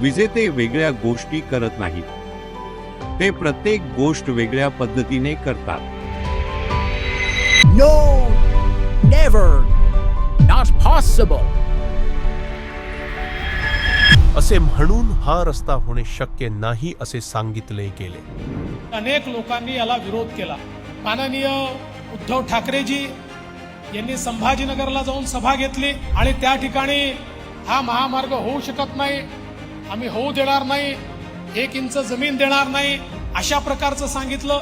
विजेते वेगळ्या गोष्टी करत नाहीत. ते प्रत्येक गोष्ट वेगळ्या पद्धतीने करतात. No, never, not possible. असे म्हणून हा रस्ता होणे शक्य नाही असे सांगितले गेले. अनेक लोकांनी याला विरोध केला. माननीय उद्धव ठाकरेजी यांनी संभाजीनगरला जाऊन सभा घेतली आणि त्या ठिकाणी हा महामार्ग होऊ शकत नाही. आम्ही होऊ देणार नाही एक इंच जमीन देणार नाही अशा प्रकारचं सांगितलं.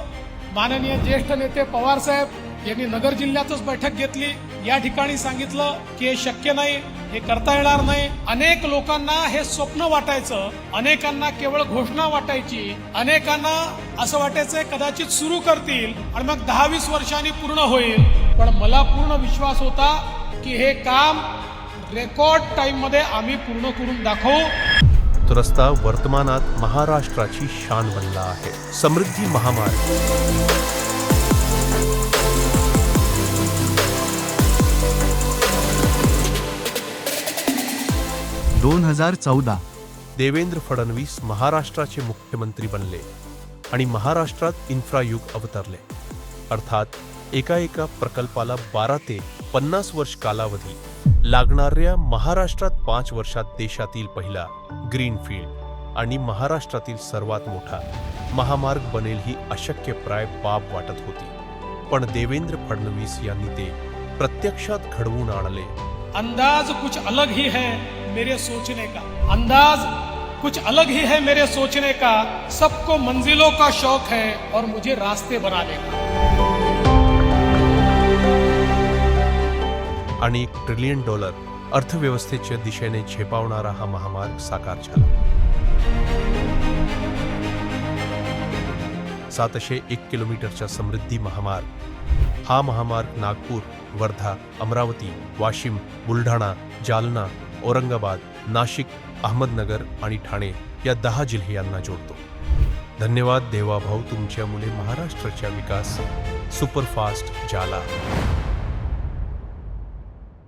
माननीय ज्येष्ठ नेते पवार साहेब यांनी नगर जिल्ह्यातच बैठक घेतली. या ठिकाणी सांगितलं की हे शक्य नाही हे करता येणार नाही. अनेक लोकांना हे स्वप्न वाटायचं अनेकांना केवळ घोषणा वाटायची अनेकांना असं वाटायचं कदाचित सुरू करतील आणि मग दहा वीस वर्षांनी पूर्ण होईल. पण मला पूर्ण विश्वास होता की हे काम रेकॉर्ड टाइममध्ये आम्ही पूर्ण करून दाखवू. तो रस्ता वर्तमानात महाराष्ट्राची शान बनला आहे. समृद्धी महामार्ग. दोन हजार चौदा. देवेंद्र फडणवीस महाराष्ट्राचे मुख्यमंत्री बनले आणि महाराष्ट्रात इन्फ्रायुग अवतरले. अर्थात एका एका प्रकल्पाला बारा ते पन्नास वर्ष कालावधी लागणाऱ्या महाराष्ट्रात पाच वर्षात देशातील पहिला ग्रीनफील्ड आणि महाराष्ट्रातील सर्वात मोठा महामार्ग बनेल ही अशक्यप्राय बाब वाटत होती. पण देवेंद्र फडणवीस यांनी ते प्रत्यक्षात घडवून आणले. अंदाज कुछ अलग ही है मेरे सोचने का. अंदाज कुछ अलग ही है मेरे सोचने का. सबको मंजिलों का शौक है और मुझे रास्ते बनाने का. आणि एक ट्रिलियन डॉलर अर्थव्यवस्थेच्या दिशेने झेपावणारा हा महामार्ग साकार झाला. सातशे एक किलोमीटरचा समृद्धी महामार्ग. हा महामार्ग नागपूर वर्धा अमरावती वाशिम बुलढाणा जालना औरंगाबाद नाशिक अहमदनगर आणि ठाणे या दहा जिल्ह्यांना जोडतो. धन्यवाद देवाभाऊ तुमच्या मुले महाराष्ट्राच्या विकास. सुपरफास्ट जाला.